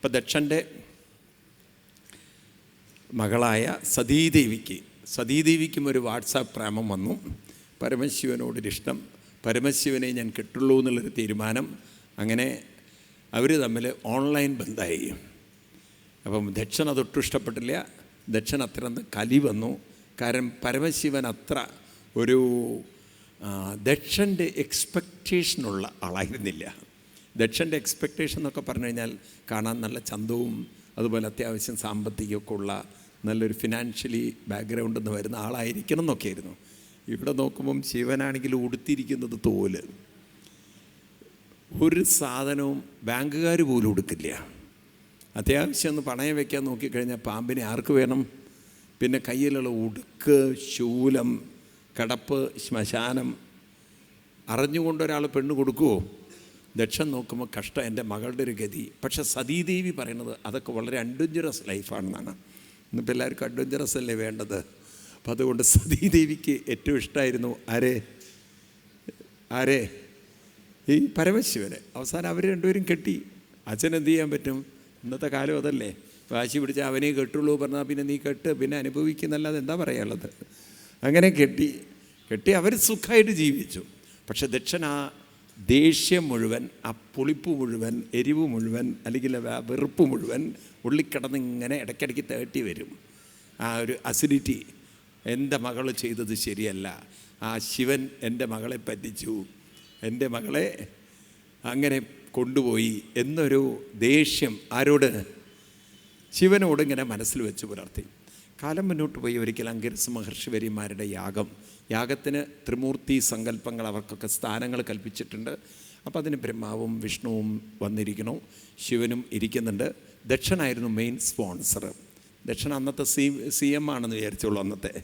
ഇപ്പം ദക്ഷന്റെ മകളായ സതീദേവിക്ക് സതീദേവിക്കും ഒരു വാട്സാപ്പ് പ്രേമം വന്നു. പരമശിവനോടൊരിഷ്ടം പരമശിവനെ ഞാൻ കിട്ടുള്ളൂ എന്നുള്ളൊരു തീരുമാനം. അങ്ങനെ അവർ തമ്മിൽ ഓൺലൈൻ ബന്ധമായി. അപ്പം ദക്ഷൻ അതൊട്ടും ഇഷ്ടപ്പെട്ടില്ല. ദക്ഷൻ അത്ര കലി വന്നു. കാരണം പരമശിവൻ അത്ര ഒരു ദക്ഷന്റെ എക്സ്പെക്റ്റേഷനുള്ള ആളായിരുന്നില്ല. ദക്ഷന്റെ എക്സ്പെക്റ്റേഷൻ എന്നൊക്കെ പറഞ്ഞു കഴിഞ്ഞാൽ കാണാൻ നല്ല ചന്തവും അതുപോലെ അത്യാവശ്യം സാമ്പത്തികമൊക്കെ ഉള്ള നല്ലൊരു ഫിനാൻഷ്യലി ബാക്ക്ഗ്രൗണ്ടിൽ നിന്ന് വരുന്ന ആളായിരിക്കണം എന്നൊക്കെയായിരുന്നു. ഇവിടെ നോക്കുമ്പം ശിവനാണെങ്കിൽ ഉടുത്തിരിക്കുന്നത് തോൽ. ഒരു സാധനവും ബാങ്കുകാർ പോലും ഉടുക്കില്ല. അത്യാവശ്യം ഒന്ന് പണയം വയ്ക്കാൻ നോക്കിക്കഴിഞ്ഞാൽ പാമ്പിനെ ആർക്ക് വേണം? പിന്നെ കയ്യിലുള്ള ഉടുക്ക് ശൂലം കടപ്പ് ശ്മശാനം അറിഞ്ഞുകൊണ്ട് ഒരാൾ പെണ്ണ് കൊടുക്കുമോ ദക്ഷൻ നോക്കുമ്പോൾ കഷ്ടം എന്റെ മകളുടെ ഒരു ഗതി. പക്ഷേ സതീദേവി പറയുന്നത് അതൊക്കെ വളരെ അഡ്വഞ്ചറസ് ലൈഫാണെന്നാണ്. ഇന്നിപ്പോൾ എല്ലാവർക്കും അഡ്വഞ്ചറസ് അല്ലേ വേണ്ടത്? അപ്പോൾ അതുകൊണ്ട് സതീദേവിക്ക് ഏറ്റവും ഇഷ്ടമായിരുന്നു ആരെ? ആരെ? ഈ പരമശിവനെ. അവസാനം അവർ രണ്ടുപേരും കെട്ടി. അച്ഛൻ എന്ത് ചെയ്യാൻ പറ്റും? ഇന്നത്തെ കാലം അതല്ലേ. വാശി പിടിച്ച് അവനെ കെട്ടുള്ളൂ പറഞ്ഞാൽ പിന്നെ നീ കെട്ട് പിന്നെ അനുഭവിക്കുന്നല്ലാതെ എന്താ പറയാനുള്ളത്? അങ്ങനെ കെട്ടി. കെട്ടി അവർ സുഖമായിട്ട് ജീവിച്ചു. പക്ഷെ ദക്ഷൻ ആ ദേഷ്യം മുഴുവൻ ആ പുളിപ്പ് മുഴുവൻ എരിവ് മുഴുവൻ അല്ലെങ്കിൽ വെറുപ്പ് മുഴുവൻ ഉള്ളിക്കിടന്ന് ഇങ്ങനെ ഇടയ്ക്കിടയ്ക്ക് തേട്ടി വരും. ആ ഒരു അസിഡിറ്റി എന്റെ മകൾ ചെയ്തത് ശരിയല്ല. ആ ശിവൻ എന്റെ മകളെ പറ്റിച്ചു. എന്റെ മകളെ അങ്ങനെ കൊണ്ടുപോയി എന്നൊരു ദേഷ്യം ആരോട്? ശിവനോട് ഇങ്ങനെ മനസ്സിൽ വെച്ച് പുലർത്തി. കാലം മുന്നോട്ട് പോയി ഒരിക്കൽ അങ്കിരസ് മഹർഷിവര്യന്മാരുടെ യാഗം. യാഗത്തിന് ത്രിമൂർത്തി സങ്കല്പങ്ങൾ അവർക്കൊക്കെ സ്ഥാനങ്ങൾ കൽപ്പിച്ചിട്ടുണ്ട്. അപ്പോൾ അതിന് ബ്രഹ്മാവും വിഷ്ണുവും വന്നിരിക്കുന്നു. ശിവനും ഇരിക്കുന്നുണ്ട്. ദക്ഷനായിരുന്നു മെയിൻ സ്പോൺസർ ദക്ഷൻ അന്നത്തെ സി സി എം ആണെന്ന് വിചാരിച്ചോളൂ അന്നത്തെ.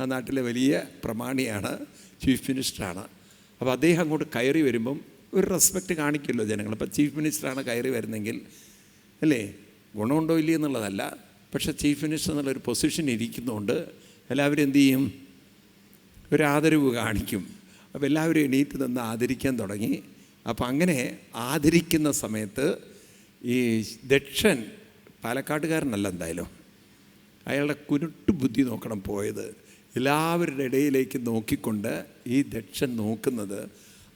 ആ നാട്ടിലെ വലിയ പ്രമാണിയാണ് ചീഫ് മിനിസ്റ്ററാണ് അപ്പോൾ അദ്ദേഹം അങ്ങോട്ട് കയറി വരുമ്പം ഒരു റെസ്പെക്റ്റ് കാണിക്കുമല്ലോ ജനങ്ങൾ അപ്പോൾ ചീഫ് മിനിസ്റ്ററാണ് കയറി വരുന്നെങ്കിൽ അല്ലേ? ഗുണമുണ്ടോ ഇല്ലേ എന്നുള്ളതല്ല. പക്ഷേ ചീഫ് മിനിസ്റ്റർ എന്നുള്ളൊരു പൊസിഷൻ ഇരിക്കുന്നതുകൊണ്ട് എല്ലാവരും എന്തു ചെയ്യും? ഒരു ആദരവ് കാണിക്കും. അപ്പോൾ എല്ലാവരും എണീറ്റ് നിന്ന് ആദരിക്കാൻ തുടങ്ങി. അപ്പോൾ അങ്ങനെ ആദരിക്കുന്ന സമയത്ത് ഈ ദക്ഷൻ പാലക്കാട്ടുകാരനല്ല എന്തായാലും. അയാളുടെ കുരുട്ട് ബുദ്ധി നോക്കണം പോയത്. എല്ലാവരുടെ ഇടയിലേക്ക് നോക്കിക്കൊണ്ട് ഈ ദക്ഷൻ നോക്കുന്നത്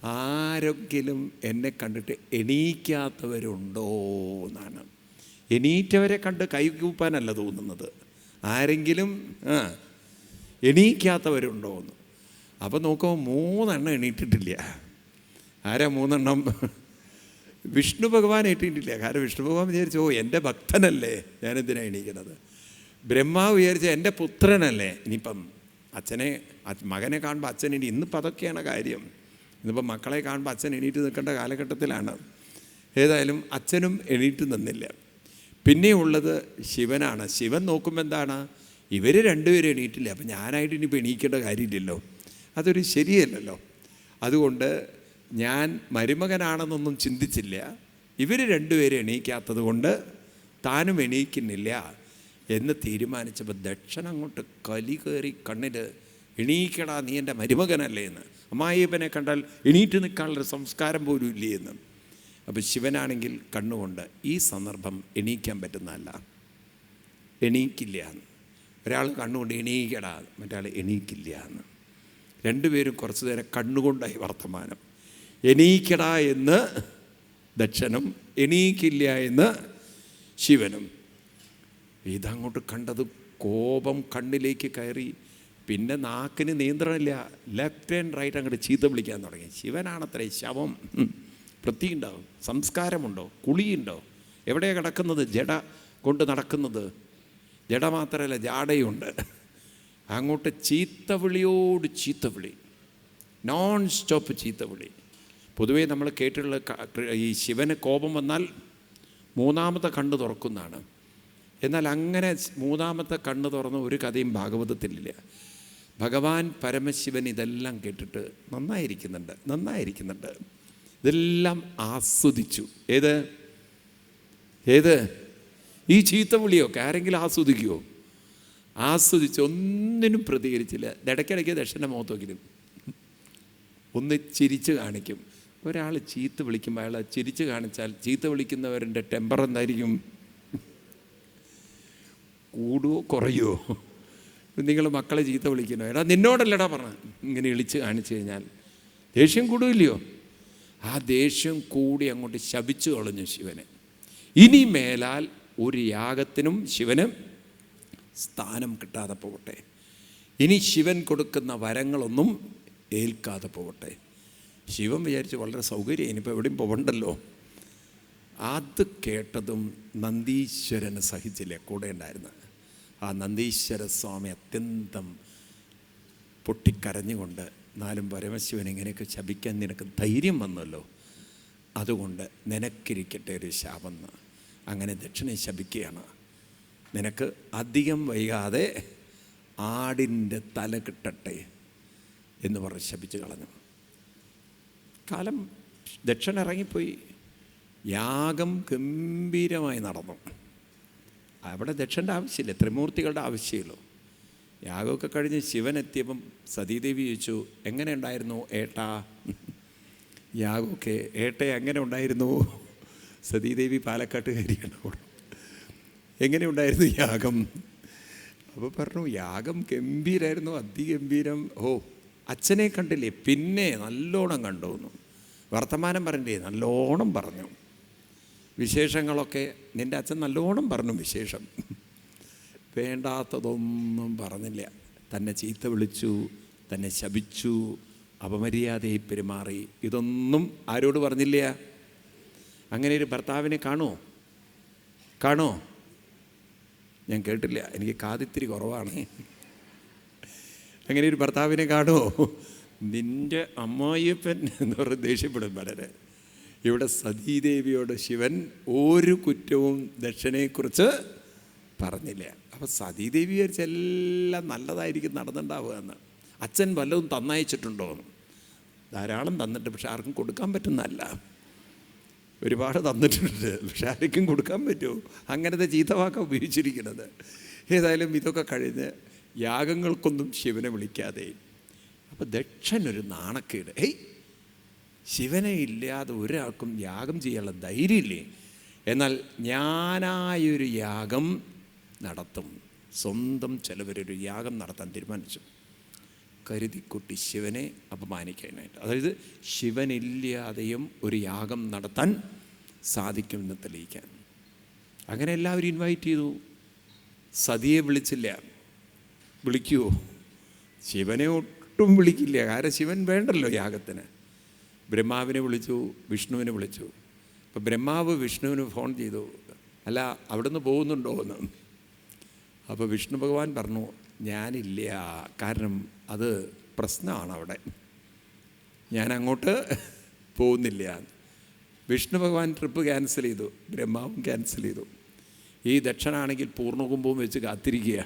ആരെങ്കിലും എന്നെ കണ്ടിട്ട് എണീക്കാത്തവരുണ്ടോ എന്നാണ്. എണീറ്റവരെ കണ്ട് കൈകൂപ്പാനല്ല തോന്നുന്നത്. ആരെങ്കിലും ആ എണീക്കാത്തവരുണ്ടോ എന്ന്. അപ്പോൾ നോക്കുമ്പോൾ മൂന്നെണ്ണം എണീറ്റിട്ടില്ല. ആരാ മൂന്നെണ്ണം? വിഷ്ണു ഭഗവാൻ എണീറ്റിട്ടില്ല. കാരണം വിഷ്ണു ഭഗവാൻ വിചാരിച്ചു ഓ എന്റെ ഭക്തനല്ലേ ഞാനെന്തിനാണ് എണീക്കുന്നത്? ബ്രഹ്മാവ് വിചാരിച്ച എന്റെ പുത്രനല്ലേ? ഇനിയിപ്പം അച്ഛനെ മകനെ കാണുമ്പോൾ അച്ഛൻ എണീ ഇന്നിപ്പോൾ അതൊക്കെയാണ് കാര്യം. ഇന്നിപ്പം മക്കളെ കാണുമ്പോൾ അച്ഛൻ എണീറ്റ് നിൽക്കേണ്ട കാലഘട്ടത്തിലാണ്. ഏതായാലും അച്ഛനും എണീറ്റ് നിന്നില്ല. പിന്നെ ഉള്ളത് ശിവനാണ്. ശിവൻ നോക്കുമ്പോൾ എന്താണ്? ഇവർ രണ്ടുപേരും എണീറ്റില്ല? അപ്പം ഞാനായിട്ട് ഇനിയിപ്പോൾ എണീക്കേണ്ട കാര്യമില്ലല്ലോ. അതൊരു ശരിയല്ലല്ലോ. അതുകൊണ്ട് ഞാൻ മരുമകനാണെന്നൊന്നും ചിന്തിച്ചില്ല. ഇവർ രണ്ടുപേരും എണീക്കാത്തത് കൊണ്ട് താനും എണീക്കുന്നില്ല എന്ന് തീരുമാനിച്ചപ്പോൾ ദക്ഷൻ അങ്ങോട്ട് കലി കയറി കണ്ണിൽ എണീക്കടാ നീ എന്റെ മരുമകനല്ലേ എന്ന്. അമ്മായിയപ്പനെ കണ്ടാൽ എണീറ്റ് നിൽക്കാനുള്ളൊരു സംസ്കാരം പോലും ഇല്ലേ എന്ന്. അപ്പോൾ ശിവനാണെങ്കിൽ കണ്ണുകൊണ്ട് ഈ സന്ദർഭം എണീക്കാൻ പറ്റുന്നതല്ല. എണീക്കില്ല എന്ന് ഒരാൾ കണ്ണുകൊണ്ട് എണീക്കടാ. മറ്റാൾ എണീക്കില്ല എന്ന് രണ്ടുപേരും കുറച്ച് നേരം കണ്ണുകൊണ്ടായി വർത്തമാനം. എണീക്കടാ എന്ന് ദക്ഷനും എണീക്കില്ല എന്ന് ശിവനും. ഇതങ്ങോട്ട് കണ്ടത് കോപം കണ്ണിലേക്ക് കയറി. പിന്നെ നാക്കിന് നിയന്ത്രണമില്ല. ലെഫ്റ്റ് ആൻഡ് റൈറ്റ് അങ്ങോട്ട് ചീത്ത വിളിക്കാൻ തുടങ്ങി. ശിവനാണത്രേ ശവം. ഉം. വൃത്തിയുണ്ടാവും സംസ്കാരമുണ്ടോ കുളിയുണ്ടോ എവിടെയാണ് കിടക്കുന്നത് ജഡ കൊണ്ട് നടക്കുന്നത്? ജഡ മാത്രമല്ല ജാടയുണ്ട്. അങ്ങോട്ട് ചീത്തവിളിയോട് ചീത്തവിളി നോൺ സ്റ്റോപ്പ് ചീത്തവിളി. പൊതുവേ നമ്മൾ കേട്ടുള്ള ഈ ശിവന് കോപം വന്നാൽ മൂന്നാമത്തെ കണ്ണ് തുറക്കുന്നതാണ്. എന്നാൽ അങ്ങനെ മൂന്നാമത്തെ കണ്ണ് തുറന്ന ഒരു കഥയും ഭാഗവതത്തിലില്ല. ഭഗവാൻ പരമശിവൻ ഇതെല്ലാം കേട്ടിട്ട് നന്നായിരിക്കുന്നുണ്ട് നന്നായിരിക്കുന്നുണ്ട്. ഇതെല്ലാം ആസ്വദിച്ചു. ഏത്? ഏത്? ഈ ചീത്ത വിളിയൊക്കെ ആരെങ്കിലും ആസ്വദിക്കുമോ ആസ്വദിച്ച് ഒന്നിനും പ്രതികരിച്ചില്ല. ഇടയ്ക്കിടയ്ക്ക് ദക്ഷന്റെ മുഖത്ത് നോക്കിയിരുന്നു ഒന്ന് ചിരിച്ച് കാണിക്കും. ഒരാൾ ചീത്ത വിളിക്കുമ്പോൾ അയാൾ ചിരിച്ച് കാണിച്ചാൽ ചീത്ത വിളിക്കുന്നവരുടെ ടെമ്പർ എന്തായിരിക്കും? കൂടുവോ കുറയുമോ നിങ്ങൾ മക്കളെ ചീത്ത വിളിക്കണോ എടാ നിന്നോടല്ലടാ പറഞ്ഞ ഇങ്ങനെ ഇളിച്ച് കാണിച്ചു കഴിഞ്ഞാൽ ദേഷ്യം കൂടുമില്ലയോ ആ ദേഷ്യം കൂടി അങ്ങോട്ട് ശപിച്ചു കളഞ്ഞു ശിവനെ. ഇനി മേലാൽ ഒരു യാഗത്തിനും ശിവന് സ്ഥാനം കിട്ടാതെ പോകട്ടെ. ഇനി ശിവൻ കൊടുക്കുന്ന വരങ്ങളൊന്നും ഏൽക്കാതെ പോകട്ടെ. ശിവൻ വിചാരിച്ച് വളരെ സൗകര്യം ഇനിയിപ്പോൾ എവിടെയും പോകണ്ടല്ലോ അത് കേട്ടതും നന്ദീശ്വരന് സഹിച്ചില്ല കൂടെ ഉണ്ടായിരുന്ന. ആ നന്ദീശ്വര സ്വാമി അത്യന്തം പൊട്ടിക്കരഞ്ഞുകൊണ്ട് നാലും പരമശിവൻ ഇങ്ങനെയൊക്കെ ശപിക്കാൻ നിനക്ക് ധൈര്യം വന്നല്ലോ. അതുകൊണ്ട് നിനക്കിരിക്കട്ടെ ഒരു ശാപെന്ന് അങ്ങനെ ദക്ഷിണ ശപിക്കുകയാണ്. നിനക്ക് അധികം വൈകാതെ ആടിന്റെ തല കിട്ടട്ടെ എന്ന് പറഞ്ഞ് ശപിച്ച് കളഞ്ഞു. കാലം ദക്ഷിണ ഇറങ്ങിപ്പോയി യാഗം ഗംഭീരമായി നടന്നു. അവിടെ ദക്ഷന്റെ ആവശ്യമില്ല ത്രിമൂർത്തികളുടെ ആവശ്യമുള്ളൂ യാഗമൊക്കെ കഴിഞ്ഞ് ശിവൻ എത്തിയപ്പം സതീദേവി ചോദിച്ചു എങ്ങനെ ഉണ്ടായിരുന്നു ഏട്ടാ? യാഗമൊക്കെ ഏട്ട എങ്ങനെ ഉണ്ടായിരുന്നു? സതീദേവി പാലക്കാട്ടുകാരിയാണ് എങ്ങനെ ഉണ്ടായിരുന്നു യാഗം? അപ്പോൾ പറഞ്ഞു യാഗം ഗംഭീരായിരുന്നു അതിഗംഭീരം. ഓ അച്ഛനെ കണ്ടില്ലേ? പിന്നെ നല്ലോണം കണ്ടു എന്നു. വർത്തമാനം പറഞ്ഞില്ലേ നല്ലോണം പറഞ്ഞു. വിശേഷങ്ങളൊക്കെ നിന്റെ അച്ഛൻ നല്ലോണം പറഞ്ഞു വിശേഷം. വേണ്ടാത്തതൊന്നും പറഞ്ഞില്ല. തന്നെ ചീത്ത വിളിച്ചു തന്നെ ശപിച്ചു അപമര്യാദയെ പെരുമാറി. ഇതൊന്നും ആരോട് പറഞ്ഞില്ല? അങ്ങനെ ഒരു ഭർത്താവിനെ കാണുമോ കാണോ ഞാൻ കേട്ടില്ല. എനിക്ക് കാതിത്തിരി കുറവാണ്. അങ്ങനെ ഒരു ഭർത്താവിനെ കാണുമോ നിന്റെ അമ്മായിയപ്പൻ എന്ന് പറഞ്ഞ് ദേഷ്യപ്പെടും വളരെ. ഇവിടെ സതീദേവിയോട് ശിവൻ ഒരു കുറ്റവും ദക്ഷനെക്കുറിച്ച് പറഞ്ഞില്ല. അപ്പോൾ സതീദേവി വിചാരിച്ച എല്ലാം നല്ലതായിരിക്കും നടന്നിട്ടുണ്ടാവുക എന്ന്. അച്ഛൻ വല്ലതും തന്നയച്ചിട്ടുണ്ടോ എന്ന്. ധാരാളം തന്നിട്ട് പക്ഷെ ആർക്കും കൊടുക്കാൻ പറ്റുന്നതല്ല. ഒരുപാട് തന്നിട്ടുണ്ട്. പക്ഷെ ആർക്കും കൊടുക്കാൻ പറ്റുമോ? അങ്ങനത്തെ ചീത്തവാക്ക ഉപയോഗിച്ചിരിക്കുന്നത്. ഏതായാലും ഇതൊക്കെ കഴിഞ്ഞ് യാഗങ്ങൾക്കൊന്നും ശിവനെ വിളിക്കാതെ. അപ്പോൾ ഒരു നാണക്കേട്. ഏയ് ശിവനെ ഇല്ലാതെ ഒരാൾക്കും യാഗം ചെയ്യാനുള്ള ധൈര്യമില്ലേ? എന്നാൽ ഞാനായൊരു യാഗം നടത്തും. സ്വന്തം ചിലവരൊരു യാഗം നടത്താൻ തീരുമാനിച്ചു. കരുതിക്കുട്ടി ശിവനെ അപമാനിക്കാനായിട്ട്. അതായത് ശിവനില്ലാതെയും ഒരു യാഗം നടത്താൻ സാധിക്കുമെന്ന് തെളിയിക്കാൻ. അങ്ങനെ എല്ലാവരും ഇൻവൈറ്റ് ചെയ്തു. സതിയെ വിളിച്ചില്ല. വിളിക്കുവോ ശിവനെ ഒട്ടും വിളിക്കില്ല. കാരണം ശിവൻ വേണ്ടല്ലോ യാഗത്തിന്. ബ്രഹ്മാവിനെ വിളിച്ചു വിഷ്ണുവിനെ വിളിച്ചു. അപ്പോൾ ബ്രഹ്മാവ് വിഷ്ണുവിന് ഫോൺ ചെയ്തു. അല്ല അവിടുന്ന് പോകുന്നുണ്ടോ എന്ന്. അപ്പോൾ വിഷ്ണു ഭഗവാൻ പറഞ്ഞു ഞാനില്ല. കാരണം അത് പ്രശ്നമാണ് അവിടെ. ഞാൻ അങ്ങോട്ട് പോകുന്നില്ല. വിഷ്ണു ഭഗവാൻ ട്രിപ്പ് ക്യാൻസൽ ചെയ്തു. ബ്രഹ്മാവും ക്യാൻസൽ ചെയ്തു. ഈ ദക്ഷനാണെങ്കിൽ പൂർണകുംഭവും വെച്ച് കാത്തിരിക്കുക.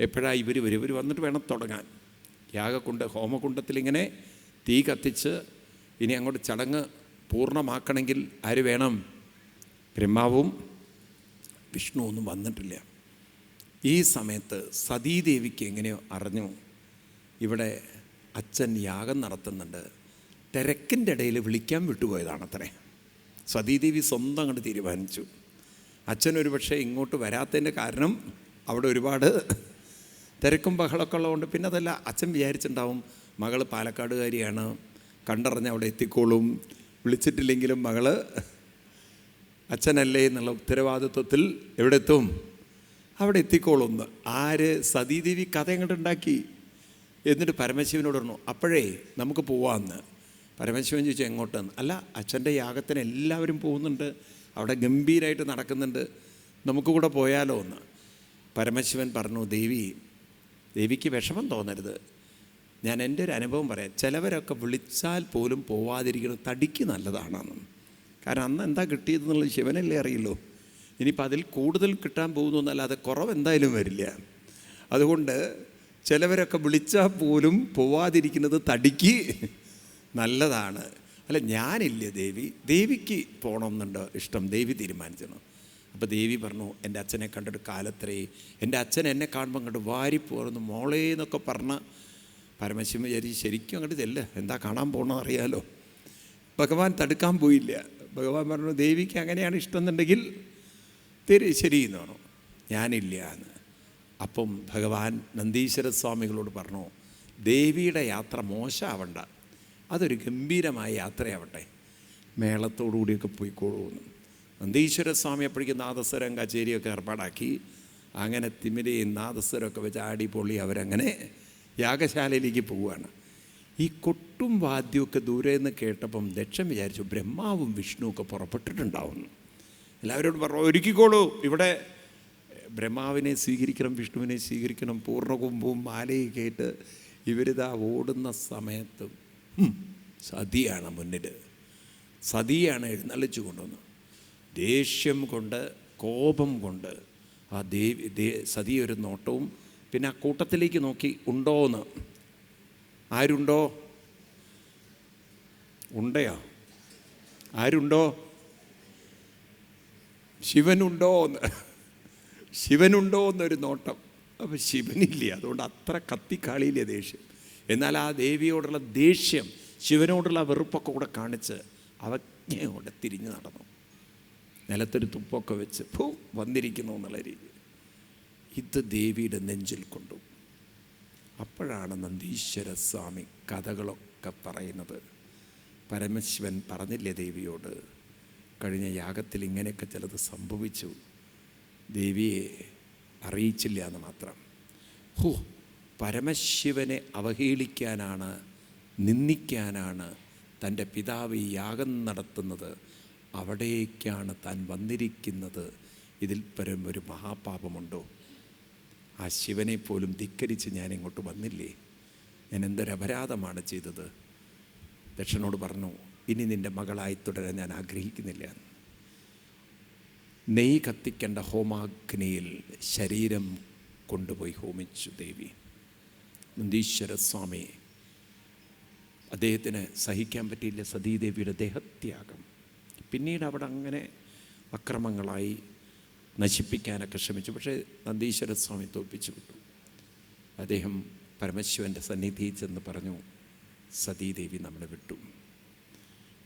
എപ്പോഴാണ് ഇവർ വരും? ഇവർ വന്നിട്ട് വേണം തുടങ്ങാൻ. യാഗക്കുണ്ട് ഹോമകുണ്ടത്തിൽ ഇങ്ങനെ തീ കത്തിച്ച് ഇനി അങ്ങോട്ട് ചടങ്ങ് പൂർണമാക്കണമെങ്കിൽ ആര് വേണം? ബ്രഹ്മാവും വിഷ്ണു ഒന്നും വന്നിട്ടില്ല. ഈ സമയത്ത് സതീദേവിക്ക് എങ്ങനെയോ അറിഞ്ഞു. ഇവിടെ അച്ഛൻ യാഗം നടത്തുന്നുണ്ട്. തിരക്കിന്റെ ഇടയിൽ വിളിക്കാൻ വിട്ടുപോയതാണത്രേ. സതീദേവി സ്വന്തം അങ്ങോട്ട് തീരുമാനിച്ചു. അച്ഛൻ ഒരു പക്ഷേ ഇങ്ങോട്ട് വരാത്തതിന്റെ കാരണം അവിടെ ഒരുപാട് തിരക്കും ബഹളമൊക്കെ ഉള്ളതുകൊണ്ട് പിന്നെ അതല്ല അച്ഛൻ വിചാരിച്ചിട്ടുണ്ടാവും മകൾ പാലക്കാടുകാരിയാണ്. കണ്ടറിഞ്ഞ് അവിടെ എത്തിക്കോളും. വിളിച്ചിട്ടില്ലെങ്കിലും മകൾ അച്ഛനല്ലേ എന്നുള്ള ഉത്തരവാദിത്വത്തിൽ എവിടെ എത്തും അവിടെ എത്തിക്കോളൊന്ന്. ആര് സതീദേവി കഥ അങ്ങോട്ട് ഉണ്ടാക്കി? എന്നിട്ട് പരമശിവനോട് പറഞ്ഞു അപ്പോഴേ നമുക്ക് പോവാമെന്ന് പരമശിവൻ ചോദിച്ചു എങ്ങോട്ടെന്ന്? അല്ല അച്ഛന്റെ യാഗത്തിന് എല്ലാവരും പോകുന്നുണ്ട്. അവിടെ ഗംഭീരമായിട്ട് നടക്കുന്നുണ്ട്. നമുക്ക് കൂടെ പോയാലോ എന്ന് പരമശിവൻ പറഞ്ഞു ദേവി ദേവിക്ക് വിഷമം തോന്നരുത്. ഞാൻ എന്റെ ഒരു അനുഭവം പറയാം. ചിലവരൊക്കെ വിളിച്ചാൽ പോലും പോവാതിരിക്കുന്നത് തടിക്ക് നല്ലതാണെന്ന്. കാരണം അന്ന് എന്താ കിട്ടിയതെന്നുള്ളത് ശിവനല്ലേ അറിയുള്ളൂ. ഇനിയിപ്പോൾ അതിൽ കൂടുതൽ കിട്ടാൻ പോകുന്നു എന്നല്ലാതെ കുറവ് എന്തായാലും വരില്ല. അതുകൊണ്ട് ചിലവരൊക്കെ വിളിച്ചാൽ പോലും പോവാതിരിക്കുന്നത് തടിക്ക് നല്ലതാണ്. അല്ല ഞാനില്ല ദേവി? ദേവിക്ക് പോകണമെന്നുണ്ട് ഇഷ്ടം? ദേവി തീരുമാനിച്ചണം അപ്പോൾ ദേവി പറഞ്ഞു എന്റെ അച്ഛനെ കണ്ടിട്ട് കാലത്രേ. എന്റെ അച്ഛൻ എന്നെ കാണുമ്പോൾ അങ്ങോട്ട് വാരിപ്പോറുന്നു മോളേ എന്നൊക്കെ പറഞ്ഞ പരമശിവൻ വിചാരിച്ച് ശരിക്കും അങ്ങോട്ട് ചെല്ല. എന്താ കാണാൻ പോകണമെന്ന് അറിയാലോ. ഭഗവാൻ തടുക്കാൻ പോയില്ല. ഭഗവാൻ പറഞ്ഞു ദേവിക്ക് അങ്ങനെയാണ് ഇഷ്ടം എന്നുണ്ടെങ്കിൽ തെരി ശരി എന്ന് പറഞ്ഞു. ഞാനില്ല എന്ന്. അപ്പം ഭഗവാൻ നന്ദീശ്വര സ്വാമികളോട് പറഞ്ഞു ദേവിയുടെ യാത്ര മോശമാവണ്ട അതൊരു ഗംഭീരമായ യാത്രയാവട്ടെ. മേളത്തോടുകൂടിയൊക്കെ പോയിക്കോളൂന്ന് നന്ദീശ്വര സ്വാമി അപ്പോഴേക്കും നാദസ്വരം കച്ചേരിയൊക്കെ ഏർപ്പാടാക്കി. അങ്ങനെ തിമിരയും നാദസ്വരമൊക്കെ വെച്ച് ആടി പൊള്ളി അവരങ്ങനെ യാഗശാലയിലേക്ക് പോവുകയാണ്. ഈ കൊട്ടും വാദ്യമൊക്കെ ദൂരെ നിന്ന് കേട്ടപ്പം ദക്ഷം വിചാരിച്ചു ബ്രഹ്മാവും വിഷ്ണുവൊക്കെ പുറപ്പെട്ടിട്ടുണ്ടാവുന്നു എല്ലാവരോടും പറഞ്ഞു ഒരുക്കിക്കോളൂ. ഇവിടെ ബ്രഹ്മാവിനെ സ്വീകരിക്കണം വിഷ്ണുവിനെ സ്വീകരിക്കണം പൂർണകുംഭവും മാലയും കേട്ട് ഇവരിതാ ഓടുന്ന സമയത്തും സതിയാണ് മുന്നിൽ സതിയാണ് എഴുന്നള്ളിച്ചു കൊണ്ടുവന്നത് ദേഷ്യം കൊണ്ട് കോപം കൊണ്ട് ആ ദേവി ദേ സതി ഒരു നോട്ടവും പിന്നെ ആ കൂട്ടത്തിലേക്ക് നോക്കി ഉണ്ടോന്ന്? ആരുണ്ടോ? ഉണ്ടയോ. ആരുണ്ടോ? ശിവനുണ്ടോ എന്ന് ശിവനുണ്ടോ എന്നൊരു നോട്ടം. അപ്പോൾ ശിവനില്ല അതുകൊണ്ട് അത്ര കത്തിക്കാളിയില്ല ദേഷ്യം. എന്നാൽ ആ ദേവിയോടുള്ള ദേഷ്യം ശിവനോടുള്ള വെറുപ്പൊക്കെ കൂടെ കാണിച്ച് അവജ്ഞയോടെ തിരിഞ്ഞു നടന്നു. നിലത്തൊരു തുപ്പൊക്കെ വെച്ച് ഭൂ വന്നിരിക്കുന്നു എന്നുള്ള രീതി. ഇത് ദേവിയുടെ നെഞ്ചിൽ കൊണ്ടു. അപ്പോഴാണ് നന്ദീശ്വര സ്വാമി കഥകളൊക്കെ പറയുന്നത്. പരമശിവൻ പറഞ്ഞില്ലേ ദേവിയോട്? കഴിഞ്ഞ യാഗത്തിൽ ഇങ്ങനെയൊക്കെ ചിലത് സംഭവിച്ചു. ദേവിയെ അറിയിച്ചില്ല എന്ന് മാത്രം. ഹു പരമശിവനെ അവഹേളിക്കാനാണ് നിന്ദിക്കാനാണ് തന്റെ പിതാവ് ഈ യാഗം നടത്തുന്നത്. അവിടേക്കാണ് താൻ വന്നിരിക്കുന്നത്. ഇതിൽ പരം ഒരു മഹാപാപമുണ്ടോ? ആ ശിവനെ പോലും ധിക്കരിച്ച് ഞാൻ ഇങ്ങോട്ട് വന്നില്ലേ? ഞാൻ എന്തൊരു അപരാധമാണ് ചെയ്തത്? ദക്ഷനോട് പറഞ്ഞു ഇനി നിന്റെ മകളായി തുടരാൻ ഞാൻ ആഗ്രഹിക്കുന്നില്ല. നെയ് കത്തിക്കേണ്ട ഹോമാഗ്നിയിൽ ശരീരം കൊണ്ടുപോയി ഹോമിച്ചു ദേവി. നന്ദീശ്വര സ്വാമി അദ്ദേഹത്തിന് സഹിക്കാൻ പറ്റിയില്ല സതീദേവിയുടെ ദേഹത്യാഗം. പിന്നീട് അവിടെ അങ്ങനെ അക്രമങ്ങളായി നശിപ്പിക്കാനൊക്കെ ശ്രമിച്ചു. പക്ഷേ നന്ദീശ്വര സ്വാമി തോൽപ്പിച്ചു വിട്ടു. അദ്ദേഹം പരമശിവന്റെ സന്നിധിയിൽ ചെന്ന് പറഞ്ഞു സതീദേവി നമ്മളെ വിട്ടു.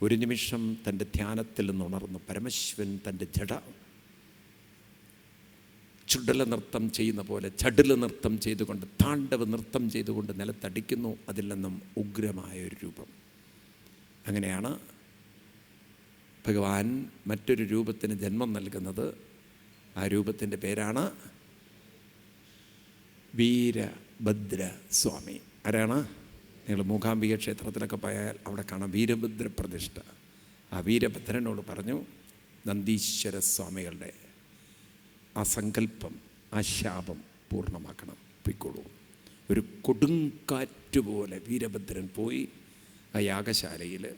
ഒരു നിമിഷം തന്റെ ധ്യാനത്തിൽ നിന്നുണർന്ന് പരമശിവൻ തന്റെ ജഡ ചുടല നൃത്തം ചെയ്യുന്ന പോലെ ചടുല നൃത്തം ചെയ്തുകൊണ്ട് താണ്ഡവ നൃത്തം ചെയ്തുകൊണ്ട് നിലത്തടിക്കുന്നു. അതിൽ നിന്നും ഉഗ്രമായ ഒരു രൂപം. അങ്ങനെയാണ് ഭഗവാൻ മറ്റൊരു രൂപത്തിന് ജന്മം നൽകുന്നത്. ആ രൂപത്തിന്റെ പേരാണ് വീരഭദ്ര സ്വാമി ആരാണ്? നിങ്ങൾ മൂകാംബിക ക്ഷേത്രത്തിലൊക്കെ പോയാൽ അവിടെ കാണാം വീരഭദ്ര പ്രതിഷ്ഠ ആ വീരഭദ്രനോട് പറഞ്ഞു നന്ദീശ്വര സ്വാമികളുടെ ആ സങ്കല്പം ആ ശാപം പൂർണമാക്കണം. പൊയ്ക്കോളൂ. ഒരു കൊടുങ്കാറ്റ് പോലെ വീരഭദ്രൻ പോയി ആ യാഗശാലയിൽ.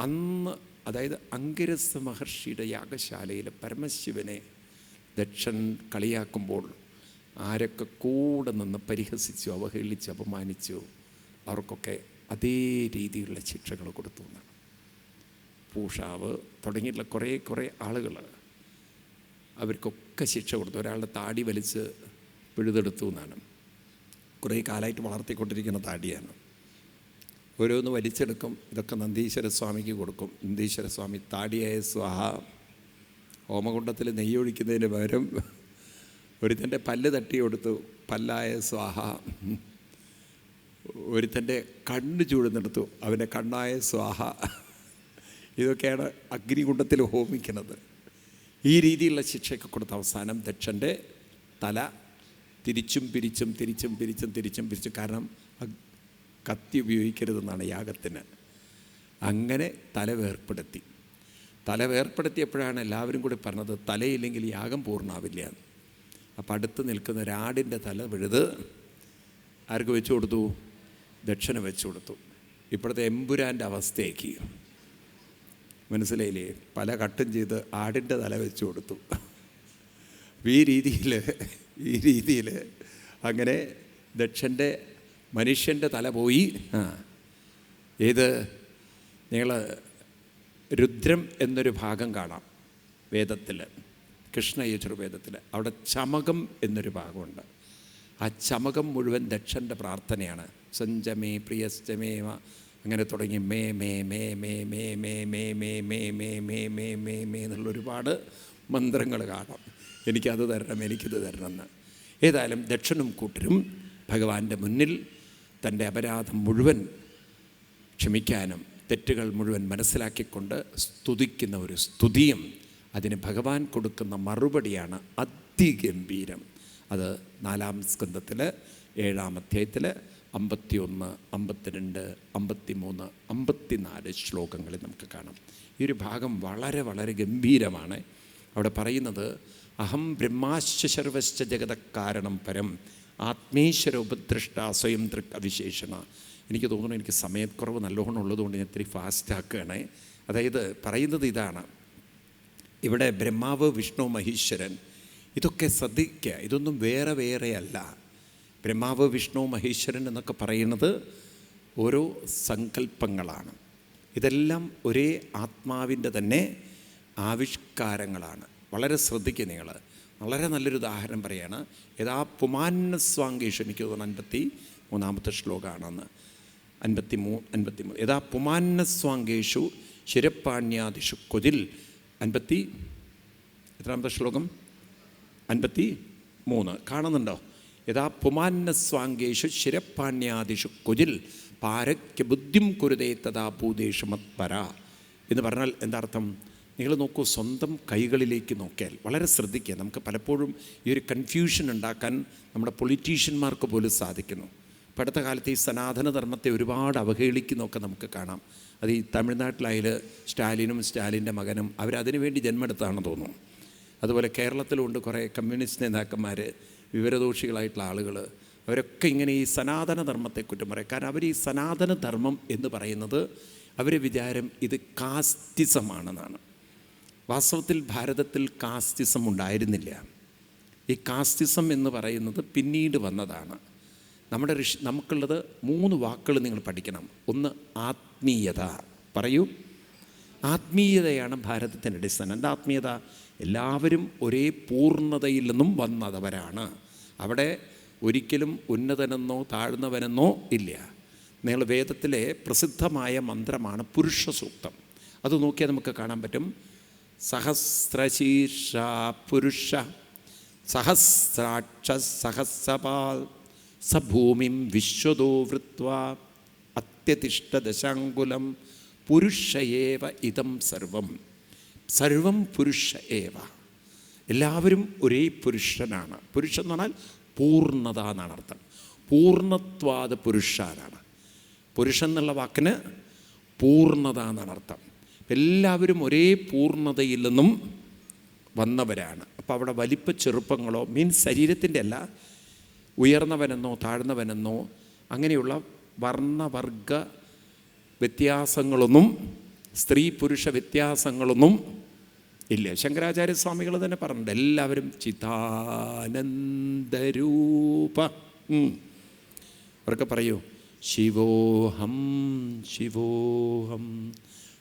അന്ന് അതായത് അങ്കിരസ മഹർഷിയുടെ യാഗശാലയിൽ പരമശിവനെ ദക്ഷൻ കളിയാക്കുമ്പോൾ ആരൊക്കെ കൂടെ നിന്ന് പരിഹസിച്ചു അവഹേളിച്ചു അപമാനിച്ചു അവർക്കൊക്കെ അതേ രീതിയിലുള്ള ശിക്ഷകൾ കൊടുത്തു എന്നാണ്. പൂഷാവ് തുടങ്ങിയിട്ടുള്ള കുറേ കുറേ ആളുകൾ അവർക്കൊക്കെ ശിക്ഷ കൊടുത്തു. ഒരാളുടെ താടി വലിച്ച് പിഴുതെടുത്തു എന്നാണ്. കുറേ കാലമായിട്ട് വളർത്തിക്കൊണ്ടിരിക്കുന്ന താടിയാണ്. ഓരോന്ന് വലിച്ചെടുക്കും. ഇതൊക്കെ നന്ദീശ്വര സ്വാമിക്ക് കൊടുക്കും. നന്ദീശ്വര സ്വാമി താടിയായ സ്വാഹ ഹോമകുണ്ടത്തിൽ നെയ്യൊഴിക്കുന്നതിന് പകരം ഒരുത്തന്റെ പല്ല് തട്ടി കൊടുത്തു പല്ലായ സ്വാഹ. ഒരുത്തന്റെ കണ്ണ് ചൂടുന്നിടത്തു അവന്റെ കണ്ണായ സ്വാഹ. ഇതൊക്കെയാണ് അഗ്നികുണ്ടത്തിൽ ഹോമിക്കുന്നത്. ഈ രീതിയിലുള്ള ശിക്ഷയൊക്കെ കൊടുത്ത അവസാനം ദക്ഷന്റെ തല തിരിച്ചും പിരിച്ചും തിരിച്ചും പിരിച്ചും തിരിച്ചും പിരിച്ചും കാരണം കത്തി ഉപയോഗിക്കരുതെന്നാണ് യാഗത്തിന്. അങ്ങനെ തല വേർപ്പെടുത്തി. തല വേർപ്പെടുത്തിയപ്പോഴാണ് എല്ലാവരും കൂടി പറഞ്ഞത് തലയില്ലെങ്കിൽ യാഗം പൂർണാവില്ല. എന്ന്. അപ്പം അടുത്ത് നിൽക്കുന്ന ഒരാടിന്റെ തല വിഴുത്. ആർക്ക് വെച്ചു കൊടുത്തു? ദക്ഷിണ വെച്ചു കൊടുത്തു. ഇപ്പോഴത്തെ എമ്പുരാന്റെ അവസ്ഥയ്ക്ക്. മനസ്സിലായില്ലേ? പല കട്ടും ചെയ്ത് ആടിന്റെ തല വെച്ചു കൊടുത്തു. ഈ രീതിയിൽ ഈ രീതിയിൽ അങ്ങനെ ദക്ഷന്റെ മനുഷ്യന്റെ തല പോയി. ആ. ഏത്? നിങ്ങൾ രുദ്രം എന്നൊരു ഭാഗം കാണാം വേദത്തിൽ കൃഷ്ണ യജുർവേദത്തിൽ അവിടെ ചമകം എന്നൊരു ഭാഗമുണ്ട്. ആ ചമകം മുഴുവൻ ദക്ഷന്റെ പ്രാർത്ഥനയാണ്. സഞ്ചമേ പ്രിയസ്തമേവ അങ്ങനെ തുടങ്ങി മേ മേ മേ മേ മേ മേ മേ മേ മേ മേ മേ മേ മേ മേ എന്നുള്ള ഒരുപാട് മന്ത്രങ്ങൾ കാണാം എനിക്കത് തരണം എനിക്കിത് തരണം എന്ന് ഏതായാലും ദക്ഷനും കൂട്ടരും ഭഗവാന്റെ മുന്നിൽ തന്റെ അപരാധം മുഴുവൻ ക്ഷമിക്കാനും തെറ്റുകൾ മുഴുവൻ മനസ്സിലാക്കിക്കൊണ്ട് സ്തുതിക്കുന്ന ഒരു സ്തുതിയും അതിന് ഭഗവാൻ കൊടുക്കുന്ന മറുപടിയാണ് അതിഗംഭീരം അത് നാലാം സ്കന്ധത്തിൽ ഏഴാം അധ്യായത്തിൽ അമ്പത്തിയൊന്ന് അമ്പത്തിരണ്ട് അമ്പത്തിമൂന്ന് അമ്പത്തിനാല് ശ്ലോകങ്ങളിൽ നമുക്ക് കാണാം. ഈ ഒരു ഭാഗം വളരെ വളരെ ഗംഭീരമാണ്. അവിടെ പറയുന്നത് അഹം ബ്രഹ്മാശ്ച സർവശ്ച ജഗത കാരണം പരം ആത്മീശ്വര ഉപദൃഷ്ട സ്വയം ദൃക് അവിശേഷണ. എനിക്ക് തോന്നുന്നു എനിക്ക് സമയക്കുറവ് നല്ലോണം ഉള്ളതുകൊണ്ട് ഞാൻ ഇത്തിരി ഫാസ്റ്റ് ആക്കുകയാണ്. അതായത് പറയുന്നത് ഇതാണ് ഇവിടെ ബ്രഹ്മാവ് വിഷ്ണു മഹീശ്വരൻ ഇതൊക്കെ ശ്രദ്ധിക്കുക ഇതൊന്നും വേറെ വേറെയല്ല ബ്രഹ്മാവ് വിഷ്ണു മഹേശ്വരൻ എന്നൊക്കെ പറയുന്നത് ഓരോ സങ്കല്പങ്ങളാണ്. ഇതെല്ലാം ഒരേ ആത്മാവിന്റെ തന്നെ ആവിഷ്കാരങ്ങളാണ്. വളരെ ശ്രദ്ധിക്കുക നിങ്ങൾ. വളരെ നല്ലൊരു ഉദാഹരണം പറയാണ്. യഥാ പുമാന്ന സ്വാങ്കേഷു എനിക്ക് തോന്നുന്നു അൻപത്തി മൂന്നാമത്തെ ശ്ലോകമാണെന്ന് അൻപത്തി മൂ അൻപത്തി മൂന്ന് യഥാ പുമാന്നസ്വാങ്കേഷു ശിരപ്പാണ്യാദിഷു കൊതിൽ അൻപത്തി എത്രാമത്തെ ശ്ലോകം? അൻപത്തി മൂന്ന് കാണുന്നുണ്ടോ? യഥാ പുമാന്ന സ്വാങ്കേഷു ശിരപ്പാണ്യാദിഷു കുജിൽ പാരയ്ക്ക് ബുദ്ധിം കുരുതേ തഥാ ഭൂതേഷുമത്പര എന്ന് പറഞ്ഞാൽ എന്താർത്ഥം? നിങ്ങൾ നോക്കൂ സ്വന്തം കൈകളിലേക്ക് നോക്കിയാൽ വളരെ ശ്രദ്ധിക്കുക. നമുക്ക് പലപ്പോഴും ഈ ഒരു കൺഫ്യൂഷൻ ഉണ്ടാക്കാൻ നമ്മുടെ പൊളിറ്റീഷ്യന്മാർക്ക് പോലും സാധിക്കുന്നു. ഇപ്പം അടുത്ത കാലത്ത് ഈ സനാതനധർമ്മത്തെ ഒരുപാട് അവഹേളിക്കുന്നൊക്കെ നമുക്ക് കാണാം. അത് ഈ തമിഴ്നാട്ടിലായാൽ സ്റ്റാലിനും സ്റ്റാലിന്റെ മകനും അവരതിനു വേണ്ടി ജന്മെടുത്താണെന്ന് തോന്നുന്നു. അതുപോലെ കേരളത്തിലുണ്ട് കുറേ കമ്മ്യൂണിസ്റ്റ് നേതാക്കന്മാർ വിവരദോഷികളായിട്ടുള്ള ആളുകൾ അവരൊക്കെ ഇങ്ങനെ ഈ സനാതന ധർമ്മത്തെ കുറ്റം പറയും. കാരണം അവർ ഈ സനാതന ധർമ്മം എന്ന് പറയുന്നത് അവരെ വിചാരം ഇത് കാസ്റ്റിസമാണെന്നാണ്. വാസ്തവത്തിൽ ഭാരതത്തിൽ കാസ്റ്റിസം ഉണ്ടായിരുന്നില്ല. ഈ കാസ്റ്റിസം എന്ന് പറയുന്നത് പിന്നീട് വന്നതാണ്. നമ്മുടെ ഋഷി നമുക്കുള്ളത് മൂന്ന് വാക്കുകൾ നിങ്ങൾ പഠിക്കണം. ഒന്ന് ആത്മീയത. പറയൂ. ആത്മീയതയാണ് ഭാരതത്തിന്റെ അടിസ്ഥാനം. എന്താ ആത്മീയത? എല്ലാവരും ഒരേ പൂർണതയിൽ നിന്നും വന്നതവരാണ്. അവിടെ ഒരിക്കലും ഉന്നതനെന്നോ താഴ്ന്നവനെന്നോ ഇല്ല. നിങ്ങൾ വേദത്തിലെ പ്രസിദ്ധമായ മന്ത്രമാണ് പുരുഷ സൂക്തം അത് നോക്കിയാൽ നമുക്ക് കാണാൻ പറ്റും. സഹസ്രശീർഷ പുരുഷ സഹസ്രാക്ഷ സഹസ്രപാൽ സഭൂമിം വിശ്വതോ വൃത്വ അത്യതിഷ്ഠ ദശാങ്കുലം പുരുഷയേവ ഇതം സർവം. സർവം പുരുഷ ഏവ. എല്ലാവരും ഒരേ പുരുഷനാണ്. പുരുഷൻ എന്ന് പറഞ്ഞാൽ പൂർണത എന്നാണ് അർത്ഥം. പൂർണത്വാദ പുരുഷാനാണ് പുരുഷൻ എന്നുള്ള വാക്കിന് പൂർണത എന്നാണ് അർത്ഥം. എല്ലാവരും ഒരേ പൂർണതയിൽ നിന്നും വന്നവരാണ്. അപ്പോൾ അവിടെ വലിപ്പ ചെറുപ്പങ്ങളോ മീൻസ് ശരീരത്തിന്റെ അല്ല ഉയർന്നവനെന്നോ താഴ്ന്നവനെന്നോ അങ്ങനെയുള്ള വർണവർഗ വ്യത്യാസങ്ങളൊന്നും സ്ത്രീ പുരുഷ വ്യത്യാസങ്ങളൊന്നും ഇല്ല. ശങ്കരാചാര്യ സ്വാമികൾ തന്നെ പറഞ്ഞിട്ടുണ്ട് എല്ലാവരും ചിതാനന്ദരൂപ അവർക്ക് പറയൂ ശിവോഹം ശിവോഹം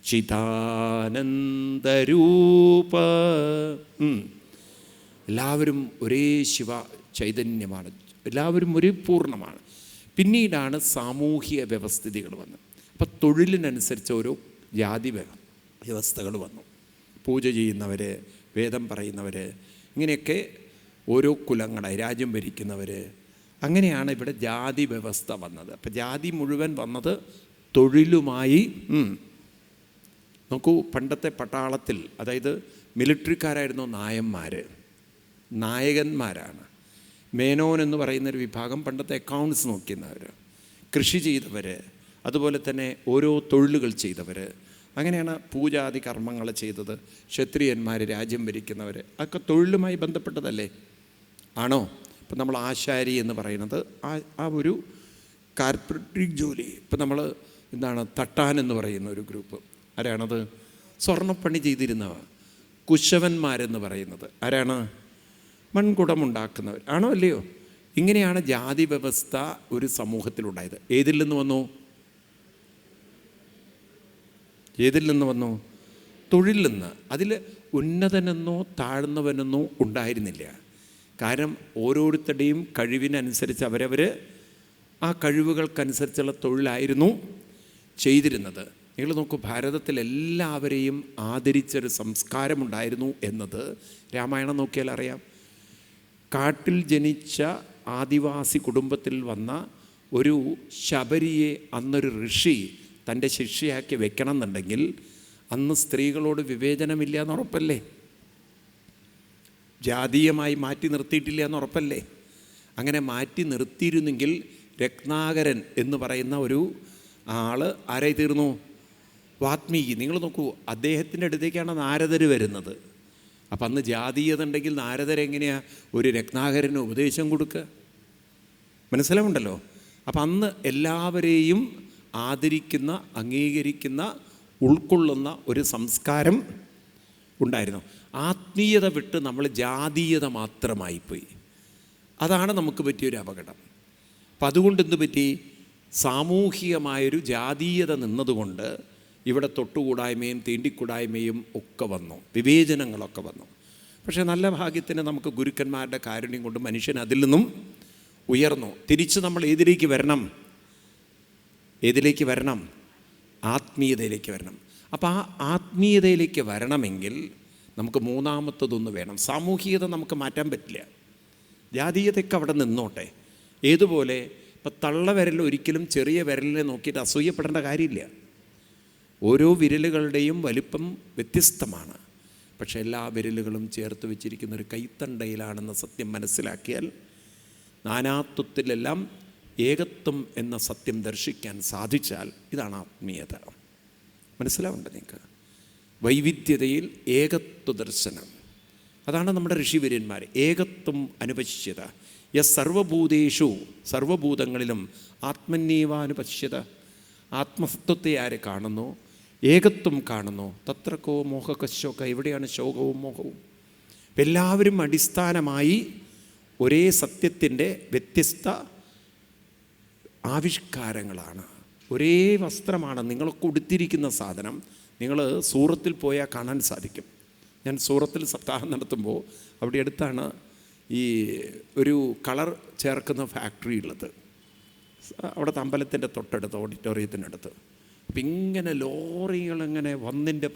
ചിതാനന്ദരൂപ എല്ലാവരും ഒരേ ശിവ ചൈതന്യമാണ് എല്ലാവരും ഒരേ പൂർണമാണ്. പിന്നീടാണ് സാമൂഹിക വ്യവസ്ഥിതികൾ വന്നത്. അപ്പം തൊഴിലിനനുസരിച്ച് ഓരോ ജാതി വ്യവസ്ഥകൾ വന്നു. പൂജ ചെയ്യുന്നവർ വേദം പറയുന്നവർ ഇങ്ങനെയൊക്കെ ഓരോ കുലങ്ങളായി രാജ്യം ഭരിക്കുന്നവർ അങ്ങനെയാണ് ഇവിടെ ജാതി വ്യവസ്ഥ വന്നത്. അപ്പം ജാതി മുഴുവൻ വന്നത് തൊഴിലുമായി നോക്കൂ പണ്ടത്തെ പട്ടാളത്തിൽ അതായത് മിലിറ്ററിക്കാരായിരുന്നു നായന്മാർ നായകന്മാരാണ്. മേനോൻ എന്ന് പറയുന്നൊരു വിഭാഗം പണ്ടത്തെ അക്കൗണ്ട്സ് നോക്കുന്നവർ കൃഷി ചെയ്തവർ അതുപോലെ തന്നെ ഓരോ തൊഴിലുകൾ ചെയ്തവർ അങ്ങനെയാണ് പൂജാതി കർമ്മങ്ങൾ ചെയ്തത് ക്ഷത്രിയന്മാർ രാജ്യം ഭരിക്കുന്നവർ അതൊക്കെ തൊഴിലുമായി ബന്ധപ്പെട്ടതല്ലേ? ആണോ? ഇപ്പം നമ്മൾ ആശാരി എന്ന് പറയുന്നത് ആ ആ ഒരു കാർപ്പറേറ്റ് ജോലി. ഇപ്പം നമ്മൾ എന്താണ് തട്ടാൻ എന്ന് പറയുന്ന ഒരു ഗ്രൂപ്പ് ആരാണത്? സ്വർണപ്പണി ചെയ്തിരുന്നവ കുശവന്മാരെന്ന് പറയുന്നത്. ആരാണ്? മൺകുടമുണ്ടാക്കുന്നവർ. ആണോ അല്ലയോ? ഇങ്ങനെയാണ് ജാതി വ്യവസ്ഥ ഒരു സമൂഹത്തിലുണ്ടായത്. ഏതിൽ നിന്ന് വന്നു? ഏതിൽ നിന്ന് വന്നു? തൊഴിൽ നിന്ന്. അതിൽ ഉന്നതനെന്നോ താഴ്ന്നവനെന്നോ ഉണ്ടായിരുന്നില്ല. കാരണം ഓരോരുത്തരുടെയും കഴിവിനനുസരിച്ച് അവരവർ ആ കഴിവുകൾക്കനുസരിച്ചുള്ള തൊഴിലായിരുന്നു ചെയ്തിരുന്നത്. നിങ്ങൾ നോക്കൂ ഭാരതത്തിൽ എല്ലാവരെയും ആദരിച്ചൊരു സംസ്കാരമുണ്ടായിരുന്നു എന്നത് രാമായണം നോക്കിയാൽ അറിയാം. കാട്ടിൽ ജനിച്ച ആദിവാസി കുടുംബത്തിൽ വന്ന ഒരു ശബരിയെ അന്നൊരു ഋഷി തന്റെ ശിക്ഷയാക്കി വെക്കണം എന്നുണ്ടെങ്കിൽ അന്ന് സ്ത്രീകളോട് വിവേചനമില്ല എന്ന് ഉറപ്പല്ലേ ജാതീയമായി മാറ്റി നിർത്തിയിട്ടില്ല എന്ന് ഉറപ്പല്ലേ അങ്ങനെ മാറ്റി നിർത്തിയിരുന്നെങ്കിൽ രത്നാകരൻ എന്ന് പറയുന്ന ഒരു ആൾ ആരായി തീർന്നു? വാത്മീകി. നിങ്ങൾ നോക്കൂ അദ്ദേഹത്തിന്റെ അടുത്തേക്കാണ് നാരദർ വരുന്നത്. അപ്പം അന്ന് ജാതീയത ഉണ്ടെങ്കിൽ നാരദരെങ്ങനെയാണ് ഒരു രത്നാകരന് ഉപദേശം കൊടുക്കുക? മനസ്സിലാവുണ്ടല്ലോ അപ്പം അന്ന് എല്ലാവരെയും ആദരിക്കുന്ന അംഗീകരിക്കുന്ന ഉൾക്കൊള്ളുന്ന ഒരു സംസ്കാരം ഉണ്ടായിരുന്നു. ആത്മീയത വിട്ട് നമ്മൾ ജാതീയത മാത്രമായിപ്പോയി. അതാണ് നമുക്ക് പറ്റിയൊരു അപകടം. അപ്പം അതുകൊണ്ട് എന്ത് പറ്റി? സാമൂഹികമായൊരു ജാതീയത നിന്നതുകൊണ്ട് ഇവിടെ തൊട്ടുകൂടായ്മയും തീണ്ടിക്കൂടായ്മയും ഒക്കെ വന്നു. വിവേചനങ്ങളൊക്കെ വന്നു. പക്ഷേ നല്ല ഭാഗ്യത്തിന് നമുക്ക് ഗുരുക്കന്മാരുടെ കാരുണ്യം കൊണ്ട് മനുഷ്യൻ അതിൽ നിന്നും ഉയർന്നു. തിരിച്ച് നമ്മൾ ഏതിലേക്ക് വരണം? ഏതിലേക്ക് വരണം? ആത്മീയതയിലേക്ക് വരണം. അപ്പോൾ ആ ആത്മീയതയിലേക്ക് വരണമെങ്കിൽ നമുക്ക് മൂന്നാമത്തതൊന്ന് വേണം. സാമൂഹികത നമുക്ക് മാറ്റാൻ പറ്റില്ല. ജാതീയതയ്ക്ക് അവിടെ നിന്നോട്ടെ. ഏതുപോലെ ഇപ്പം തള്ള വിരൽ ഒരിക്കലും ചെറിയ വിരലിനെ നോക്കിയിട്ട് അസൂയപ്പെടേണ്ട കാര്യമില്ല. ഓരോ വിരലുകളുടെയും വലിപ്പം വ്യത്യസ്തമാണ്. പക്ഷേ എല്ലാ വിരലുകളും ചേർത്ത് വെച്ചിരിക്കുന്ന ഒരു കൈത്തണ്ടയിലാണെന്ന സത്യം മനസ്സിലാക്കിയാൽ നാനാത്വത്തിലെല്ലാം ഏകത്വം എന്ന സത്യം ദർശിക്കാൻ സാധിച്ചാൽ ഇതാണ് ആത്മീയത. മനസ്സിലാവുണ്ട് നിങ്ങൾക്ക്? വൈവിധ്യതയിൽ ഏകത്വ ദർശനം. അതാണ് നമ്മുടെ ഋഷിവര്യന്മാർ. ഏകത്വം അനുപശ്യത. യ സർവഭൂതേഷു സർവഭൂതങ്ങളിലും ആത്മന്യവാനുപശ്യത ആത്മസത്വത്തെ ആര് കാണുന്നു? ഏകത്വം കാണുന്നു. തത്രക്കോ മോഹകശോക എവിടെയാണ് ശോകവും മോഹവും? എല്ലാവരും അടിസ്ഥാനമായി ഒരേ സത്യത്തിന്റെ വ്യത്യസ്ത ആവിഷ്കാരങ്ങളാണ്. ഒരേ വസ്ത്രമാണ് നിങ്ങളൊക്കെ ഉടുത്തിരിക്കുന്ന സാധനം. നിങ്ങൾ സൂറത്തിൽ പോയാൽ കാണാൻ സാധിക്കും. ഞാൻ സൂറത്തിൽ സപ്താഹം നടത്തുമ്പോൾ അവിടെ അടുത്താണ് ഈ ഒരു കളർ ചേർക്കുന്ന ഫാക്ടറി ഉള്ളത്. അവിടുത്തെ അമ്പലത്തിന്റെ തൊട്ടടുത്ത് ഓഡിറ്റോറിയത്തിനടുത്ത് അപ്പം ഇങ്ങനെ ലോറികൾ ഇങ്ങനെ ഒന്നിന്റെ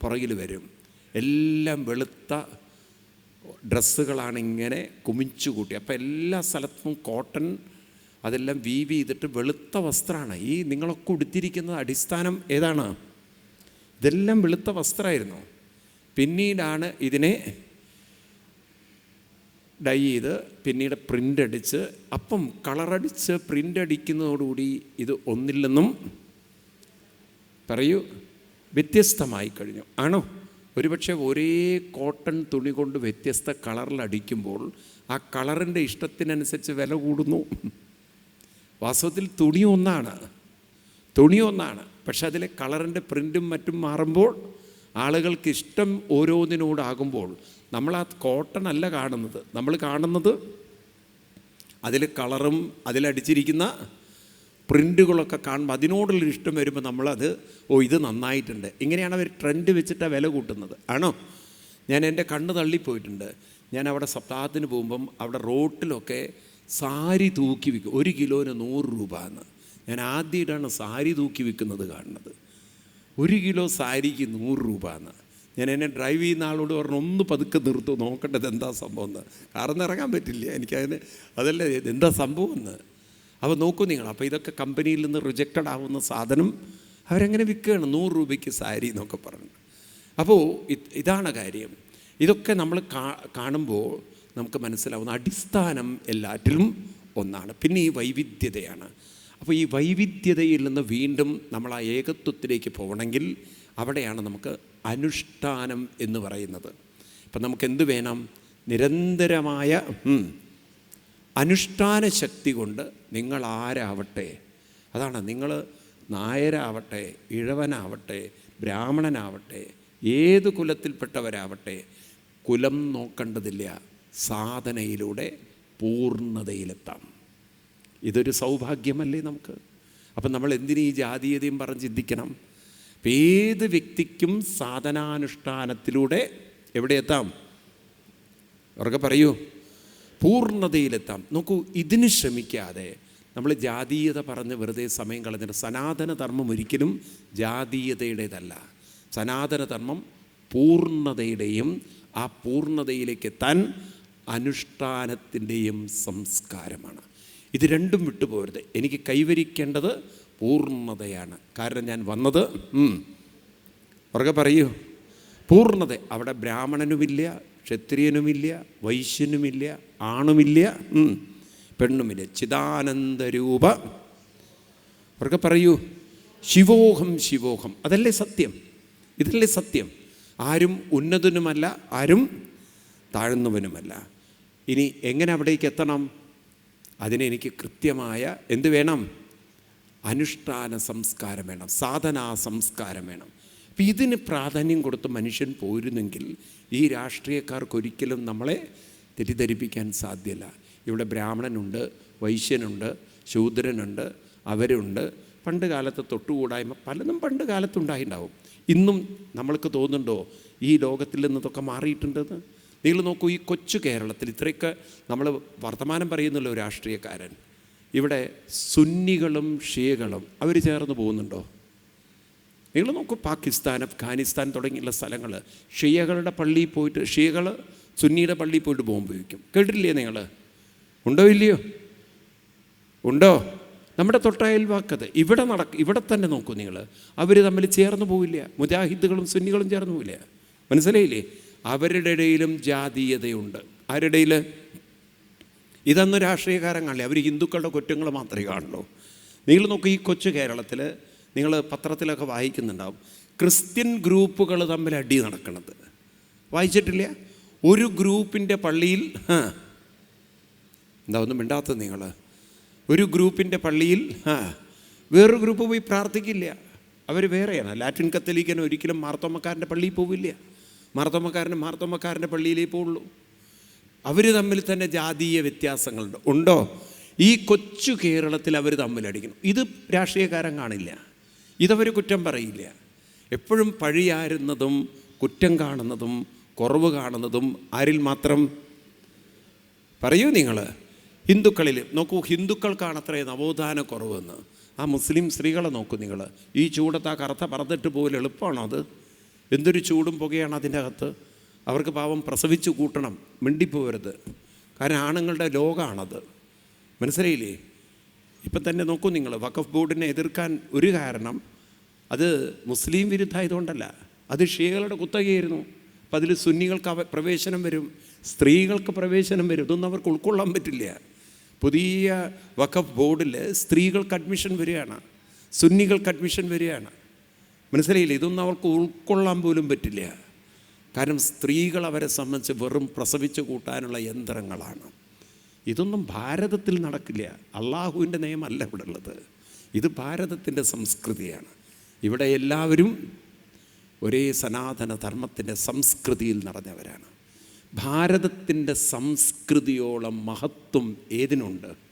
പുറകിൽ വരും. എല്ലാം വെളുത്ത ഡ്രസ്സുകളാണ് ഇങ്ങനെ കുമിച്ചു കൂട്ടി. അപ്പോൾ എല്ലാ സ്ഥലത്തും കോട്ടൺ അതെല്ലാം വീവ് ചെയ്തിട്ട് വെളുത്ത വസ്ത്രമാണ് ഈ നിങ്ങളൊക്കെ ഉടുത്തിരിക്കുന്ന അടിസ്ഥാനം ഏതാണ്? ഇതെല്ലാം വെളുത്ത വസ്ത്രമായിരുന്നു പിന്നീടാണ് ഇതിനെ ഡൈ ചെയ്ത് പിന്നീട് പ്രിന്റ് അടിച്ച് അപ്പം കളറടിച്ച് പ്രിന്റ് അടിക്കുന്നതോടുകൂടി ഇത് ഒന്നില്ലെന്നും പറയൂ. വ്യത്യസ്തമായി കഴിഞ്ഞു. ആണോ? ഒരുപക്ഷെ ഒരേ കോട്ടൺ തുണി കൊണ്ട് വ്യത്യസ്ത കളറിൽ അടിക്കുമ്പോൾ ആ കളറിന്റെ ഇഷ്ടത്തിനനുസരിച്ച് വില കൂടുന്നു. വാസ്തവത്തിൽ തുണി ഒന്നാണ്. തുണി ഒന്നാണ്. പക്ഷെ അതിലെ കളറിന്റെ പ്രിന്റും മറ്റും മാറുമ്പോൾ ആളുകൾക്ക് ഇഷ്ടം ഓരോന്നിനോടാകുമ്പോൾ നമ്മൾ ആ കോട്ടൺ അല്ല കാണുന്നത്. നമ്മൾ കാണുന്നത് അതിൽ കളറും അതിലടിച്ചിരിക്കുന്ന പ്രിന്റുകളൊക്കെ കാണുമ്പോൾ അതിനോടുള്ളൊരു ഇഷ്ടം വരുമ്പോൾ നമ്മളത് ഓ ഇത് നന്നായിട്ടുണ്ട്. ഇങ്ങനെയാണ് അവർ ട്രെൻഡ് വെച്ചിട്ടാണ് വില കൂട്ടുന്നത്. ആണോ? ഞാൻ എന്റെ കണ്ണ് തള്ളിപ്പോയിട്ടുണ്ട്. ഞാൻ അവിടെ സപ്താഹത്തിന് പോകുമ്പം അവിടെ റോട്ടിലൊക്കെ സാരി തൂക്കി വിൽക്കും. ഒരു കിലോന് നൂറ് രൂപ എന്ന് ഞാൻ ആദ്യമായിട്ടാണ് സാരി തൂക്കി വിൽക്കുന്നത് കാണുന്നത്. ഒരു കിലോ സാരിക്ക് നൂറ് രൂപ എന്ന് ഞാൻ എന്നെ ഡ്രൈവ് ചെയ്യുന്ന ആളോട് പറഞ്ഞു ഒന്ന് പതുക്കെ നിർത്തു നോക്കേണ്ടത് എന്താ സംഭവം എന്ന് കാറിന്ന് ഇറങ്ങാൻ പറ്റില്ല. എനിക്കതിന് അതല്ല എന്താ സംഭവം എന്ന് അപ്പോൾ നോക്കൂ നിങ്ങൾ അപ്പോൾ ഇതൊക്കെ കമ്പനിയിൽ നിന്ന് റിജക്റ്റഡ് ആവുന്ന സാധനം അവരങ്ങനെ വിൽക്കുകയാണ്. നൂറ് രൂപയ്ക്ക് സാരി എന്നൊക്കെ പറഞ്ഞു. അപ്പോൾ ഇതാണ് കാര്യം. ഇതൊക്കെ നമ്മൾ കാണുമ്പോൾ നമുക്ക് മനസ്സിലാവുന്ന അടിസ്ഥാനം എല്ലാറ്റിലും ഒന്നാണ്. പിന്നെ ഈ വൈവിധ്യതയാണ്. അപ്പോൾ ഈ വൈവിധ്യതയിൽ നിന്ന് വീണ്ടും നമ്മൾ ആ ഏകത്വത്തിലേക്ക് പോകണമെങ്കിൽ അവിടെയാണ് നമുക്ക് അനുഷ്ഠാനം എന്ന് പറയുന്നത്. ഇപ്പം നമുക്ക് എന്ത് വേണം? നിരന്തരമായ അനുഷ്ഠാന ശക്തി കൊണ്ട് നിങ്ങൾ ആരാവട്ടെ? അതാണ് നിങ്ങൾ നായരാവട്ടെ ഇഴവനാവട്ടെ ബ്രാഹ്മണനാവട്ടെ ഏത് കുലത്തിൽപ്പെട്ടവരാവട്ടെ കുലം നോക്കേണ്ടതില്ല. സാധനയിലൂടെ പൂർണതയിലെത്താം. ഇതൊരു സൗഭാഗ്യമല്ലേ നമുക്ക്? അപ്പം നമ്മൾ എന്തിനീ ജാതീയതയും പറഞ്ഞ് ചിന്തിക്കണം? അപ്പം ഏത് വ്യക്തിക്കും സാധനാനുഷ്ഠാനത്തിലൂടെ എവിടെ എത്താം? അവർക്ക് പറയൂ. പൂർണതയിലെത്താം. നോക്കൂ ഇതിന് ശ്രമിക്കാതെ നമ്മൾ ജാതീയത പറഞ്ഞ് വെറുതെ സമയം കളഞ്ഞിട്ട് സനാതനധർമ്മം ഒരിക്കലും ജാതീയതയുടേതല്ല. സനാതനധർമ്മം പൂർണതയുടെയും ആ പൂർണതയിലേക്ക് എത്താൻ അനുഷ്ഠാനത്തിന്റെയും സംസ്കാരമാണ്. ഇത് രണ്ടും വിട്ടുപോകരുത് എനിക്ക് കൈവരിക്കേണ്ടത് പൂർണതയാണ്. കാരണം ഞാൻ വന്നത് ഉറക്കെ പറയൂ. പൂർണത. അവിടെ ബ്രാഹ്മണനുമില്ല ക്ഷത്രിയനുമില്ല വൈശ്യനുമില്ല ആണുമില്ല പെണ്ണുമില്ല. ചിദാനന്ദരൂപ. അവർക്ക് പറയൂ. ശിവോഹം ശിവോഹം. അതല്ലേ സത്യം? ഇതല്ലേ സത്യം? ആരും ഉന്നതനുമല്ല ആരും താഴ്ന്നവനുമല്ല. ഇനി എങ്ങനെ അവിടേക്ക് എത്തണം? അതിന് എനിക്ക് കൃത്യമായ എന്ത് വേണം? അനുഷ്ഠാന സംസ്കാരം വേണം സാധനാ സംസ്കാരം വേണം. അപ്പം ഇതിന് പ്രാധാന്യം കൊടുത്ത് മനുഷ്യൻ പോരുന്നെങ്കിൽ ഈ രാഷ്ട്രീയക്കാർക്ക് ഒരിക്കലും നമ്മളെ തെറ്റിദ്ധരിപ്പിക്കാൻ സാധ്യല്ല. ഇവിടെ ബ്രാഹ്മണനുണ്ട് വൈശ്യനുണ്ട് ശൂദ്രനുണ്ട് അവരുണ്ട്. പണ്ട് കാലത്ത് തൊട്ടുകൂടായ്മ പലതും പണ്ട് കാലത്തുണ്ടായിട്ടുണ്ടാവും ഇന്നും നമ്മൾക്ക് തോന്നുന്നുണ്ടോ ഈ ലോകത്തിൽ നിന്നതൊക്കെ മാറിയിട്ടുണ്ടെന്ന്? നിങ്ങൾ നോക്കൂ ഈ കൊച്ചു കേരളത്തിൽ ഇത്രയൊക്കെ നമ്മൾ വർത്തമാനം പറയുന്നല്ലോ രാഷ്ട്രീയക്കാരൻ. ഇവിടെ സുന്നികളും ഷിയകളും അവർ ചേർന്ന് പോകുന്നുണ്ടോ? നിങ്ങൾ നോക്കൂ പാകിസ്ഥാൻ അഫ്ഗാനിസ്ഥാൻ തുടങ്ങിയുള്ള സ്ഥലങ്ങൾ. ഷിയകളുടെ പള്ളിയിൽ പോയിട്ട് ഷിയകൾ സുന്നിയുടെ പള്ളിയിൽ പോയിട്ട് ബോംബ് വയ്ക്കും കേട്ടിട്ടില്ലേ നിങ്ങൾ? ഉണ്ടോ ഇല്ലയോ? ഉണ്ടോ? നമ്മുടെ തൊട്ടയൽവാക്കത് ഇവിടെ നടക്കും ഇവിടെ തന്നെ നോക്കൂ നിങ്ങൾ. അവർ തമ്മിൽ ചേർന്ന് പോവില്ല. മുജാഹിദുകളും സുന്നികളും ചേർന്ന് പോവില്ല. മനസ്സിലായില്ലേ? അവരുടെ ഇടയിലും ജാതീയതയുണ്ട്. ആരുടെ ഇതന്ന് രാഷ്ട്രീയക്കാരൻ കാണില്ല അവർ ഹിന്ദുക്കളുടെ കുറ്റങ്ങൾ മാത്രമേ കാണുള്ളൂ. നിങ്ങൾ നോക്കൂ ഈ കൊച്ചു കേരളത്തിൽ നിങ്ങൾ പത്രത്തിലൊക്കെ വായിക്കുന്നുണ്ടാവും. ക്രിസ്ത്യൻ ഗ്രൂപ്പുകൾ തമ്മിൽ അടി നടക്കുന്നത് വായിച്ചിട്ടില്ല? ഒരു ഗ്രൂപ്പിന്റെ പള്ളിയിൽ എന്താ ഒന്നും മിണ്ടാത്തത് നിങ്ങൾ ഒരു ഗ്രൂപ്പിന്റെ പള്ളിയിൽ വേറൊരു ഗ്രൂപ്പ് പോയി പ്രാർത്ഥിക്കില്ല. അവർ വേറെയാണ്. ലാറ്റിൻ കത്തലിക്കാൻ ഒരിക്കലും മാർത്തോമക്കാരന്റെ പള്ളിയിൽ പോവില്ല. മാർത്തോമ്മക്കാരന് മാർത്തോമ്മക്കാരന്റെ പള്ളിയിലേ പോവുള്ളൂ. അവർ തമ്മിൽ തന്നെ ജാതീയ വ്യത്യാസങ്ങളുണ്ട്. ഉണ്ടോ? ഈ കൊച്ചു കേരളത്തിൽ അവർ തമ്മിലടിക്കണം ഇത് രാഷ്ട്രീയക്കാരൻ കാണില്ല. ഇതവർ കുറ്റം പറയില്ല. എപ്പോഴും പഴിയാരുന്നതും കുറ്റം കാണുന്നതും കുറവ് കാണുന്നതും ആരിൽ മാത്രം? പറയൂ നിങ്ങൾ. ഹിന്ദുക്കളിൽ നോക്കൂ ഹിന്ദുക്കൾക്കാണ് അത്രേ നവോത്ഥാന കുറവെന്ന്. ആ മുസ്ലിം സ്ത്രീകളെ നോക്കൂ നിങ്ങൾ. ഈ ചൂടത്ത് ആ കറുത്ത പറന്നിട്ട് പോലും എളുപ്പമാണോ അത്? എന്തൊരു ചൂടും പുകയാണ് അതിന്റെ അകത്ത് അവർക്ക് പാവം പ്രസവിച്ചു കൂട്ടണം മിണ്ടിപ്പോവരുത്. കാരണം ആണുങ്ങളുടെ ലോകമാണത് മനസ്സിലായില്ലേ? ഇപ്പം തന്നെ നോക്കൂ നിങ്ങൾ വഖഫ് ബോർഡിനെ എതിർക്കാൻ ഒരു കാരണം അത് മുസ്ലിം വിരുദ്ധമായതുകൊണ്ടല്ല. അത് ഷിയകളുടെ കുത്തകയായിരുന്നു. അപ്പം അതിൽ സുന്നികൾക്ക് പ്രവേശനം വരും സ്ത്രീകൾക്ക് പ്രവേശനം വരും ഇതൊന്നും അവർക്ക് ഉൾക്കൊള്ളാൻ പറ്റില്ല. പുതിയ വഖഫ് ബോർഡിൽ സ്ത്രീകൾക്ക് അഡ്മിഷൻ വരികയാണ് സുന്നികൾക്ക് അഡ്മിഷൻ വരികയാണ്. മനസ്സിലായില്ലേ? ഇതൊന്നും അവർക്ക് ഉൾക്കൊള്ളാൻ പോലും പറ്റില്ല. കാരണം സ്ത്രീകൾ അവരെ സംബന്ധിച്ച് വെറും പ്രസവിച്ച് കൂട്ടാനുള്ള യന്ത്രങ്ങളാണ്. ഇതൊന്നും ഭാരതത്തിൽ നടക്കില്ല. അള്ളാഹുവിന്റെ നിയമമല്ല ഇവിടെ ഉള്ളത് ഇത് ഭാരതത്തിന്റെ സംസ്കൃതിയാണ്. ഇവിടെ എല്ലാവരും ഒരേ സനാതന ധർമ്മത്തിന്റെ സംസ്കൃതിയിൽ നടന്നവരാണ്. ഭാരതത്തിന്റെ സംസ്കൃതിയോളം മഹത്വം ഏതിനുണ്ട്?